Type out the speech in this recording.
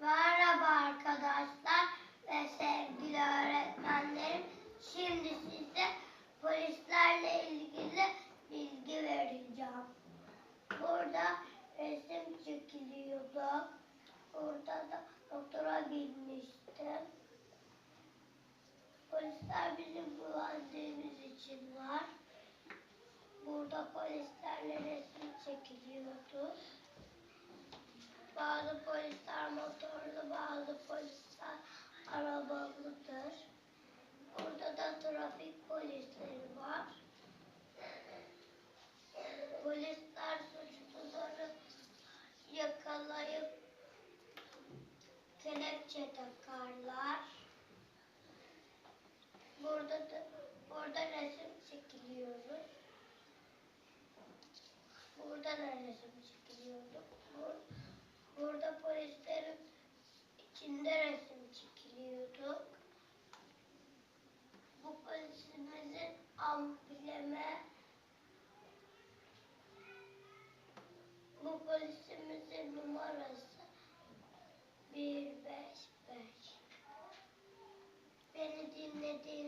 Merhaba arkadaşlar ve sevgili öğretmenlerim. Şimdi size polislerle ilgili bilgi vereceğim. Burada resim çekiliyordu. Burada da doktora binmiştim. Polisler bizim güvendiğimiz için var. Burada polislerle resim çekiliyordu. Bazı polisler motorlu, bazı polisler arabalıdır. Burada da trafik polisleri var. Polisler suçluları yakalayıp kelepçe takarlar. Burada da burada resim çekiliyoruz. Burada da resim çekiliyordu. Bur- Burada polislerin içinde resim çekiliyordu. Bu amblemi bu polisimizin numarası 155. Beni dinlediğiniz.